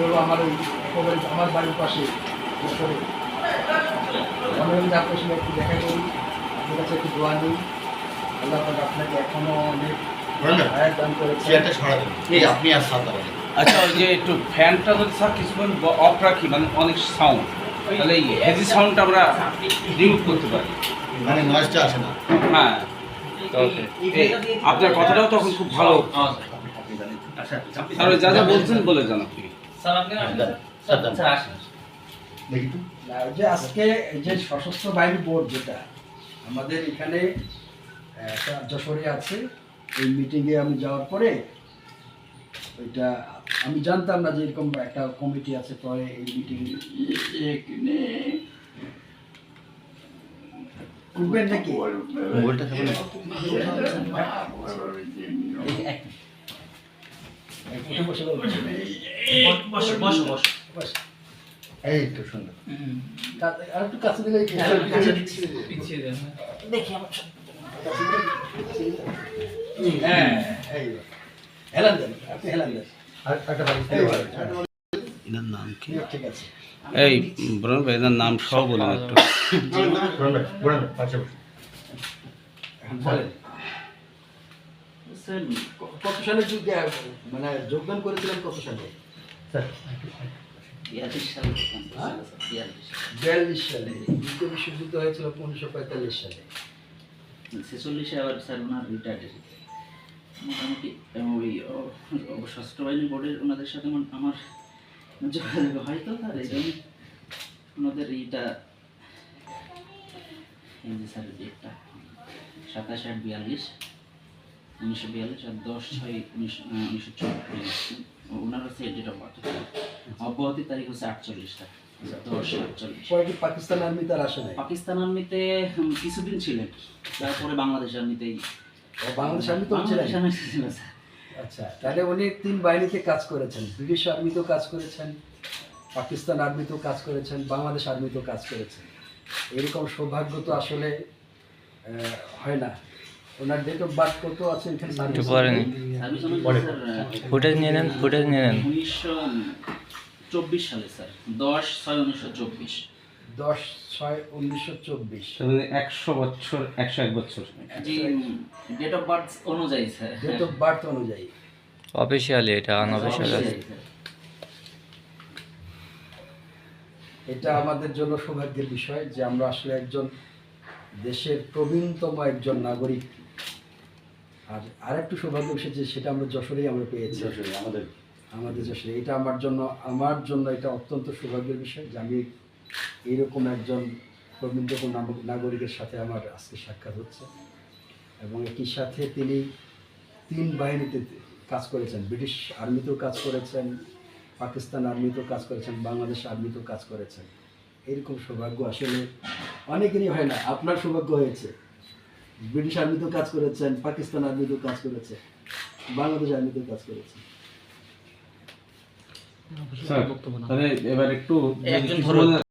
হলো আমার ওই আমার বাড়ির পাশে আমি আপনার সঙ্গে একটু দেখা করি আপনার কাছে একটু দোয়া নিই। আল্লাহ পাক আপনাকে এখনও অনেক আচ্ছা ওই যে একটু ফ্যানটা যদি স্যার কিছুক্ষণ অফ রাখি মানে অনেক সাউন্ড তাহলে সাউন্ডটা আমরা রিমুভ করতে পারি। মানে নয়েজটা আসে না। হ্যাঁ। আপনার কথাটাও তখন খুব ভালো। আর যা যা বলছেন বলে যান আপনি দেখি তো। না, ওই যে আজকে যে সশস্ত্র বাহিনী বোর্ড যেটা আমাদের এখানে যশোরে আছে। এই মিটিংয়ে আমি যাওয়ার পরে ওইটা আমি জানতাম না যে এরকম একটা কমিটি আছে পরে এই মিটিং করবেন নাকি? মোবাইলটা বসে। এই তো সুন্দর। আর একটু কাছে দিলে দেখি আমার হ্যাঁ। এই হেলান দেন আপনি হেলান দেন। আর একটা বাড়ি এই, এনার নাম কি? ঠিক আছে। এই বরুণ ভাই এনার নাম সহ বলুন। একটু কত সালে যুগে মানে যোগদান করেছিলেন কত সালে? বিয়াল্লিশ। সালে দ্বিতীয় বিশ্বযুদ্ধ হয়েছিল উনিশশো পঁয়তাল্লিশ সালে ছেচল্লিশে আবার স্যার ওনার মোটামুটি ওই ও- বাহিনী বোর্ডের ওনাদের সাথে আমার- যোগাযোগ তার এই জন্য ওনাদের এইটা এই সাতাশ আট বিয়াল্লিশ উনিশশো বিয়াল্লিশ আর দশ ছয় উনিশশো চব্বিশ ওনার হচ্ছে ডেট অফ বার্থ অব্যাহতির তারিখ হচ্ছে আটচল্লিশটা। পাকিস্তান আসে আর্মিতে কিছুদিন ছিলেন। তারপরে বাংলাদেশ আর্মিতেই বাংলাদেশ আর্মি তো ছিলেন আচ্ছা তাহলে উনি তিন বাহিনীতে কাজ করেছেন। ব্রিটিশ আর্মিতেও কাজ করেছেন পাকিস্তান আর্মিতেও কাজ করেছেন বাংলাদেশ আর্মিতেও কাজ করেছেন। এরকম সৌভাগ্য তো আসলে হয় না। ওনার ডেট অফ বার্থ কত আছে এখানে একটু পরে নিন। ফুটেজ নিয়ে নেন ফুটেজ নিয়ে নেন। উনিশশো চব্বিশ সালে স্যার। দশ ছয় উনিশশো চব্বিশ। দশ ছয় উনিশশো চব্বিশ। মানে একশো বছর একশো এক বছর। ডেট অফ বার্থ অনুযায়ী স্যার। ডেট অফ বার্থ অনুযায়ী। অফিসিয়ালি এটা আনঅফিসিয়াল আছে। এটা আমাদের জন্য সৌভাগ্যের বিষয় যে আমরা আসলে একজন দেশের প্রবীণতম একজন নাগরিক। আর আরেকটু সৌভাগ্য বিষয় যে সেটা আমরা যশোরেই আমরা পেয়েছি। যশোরে আমাদের। আমাদের যশোরে। এটা আমার জন্য আমার জন্য এটা অত্যন্ত সৌভাগ্যের বিষয় যে আমি এইরকম একজন প্রবীণতম নাগরিকের সাথে আমার আজকে সাক্ষাৎ হচ্ছে। এবং একই সাথে তিনি তিন বাহিনীতে কাজ করেছেন। ব্রিটিশ আর্মিতেও কাজ করেছেন পাকিস্তান আর্মিতেও কাজ করেছেন বাংলাদেশ আর্মিতেও কাজ করেছেন। এরকম সৌভাগ্য আসলে অনেকেরই হয় না আপনার সৌভাগ্য হয়েছে। ব্রিটিশ আর্মিতেও কাজ করেছেন পাকিস্তান আর্মিতেও কাজ করেছে বাংলাদেশ আর্মিতেও কাজ করেছে। তাহলে এবার একটু।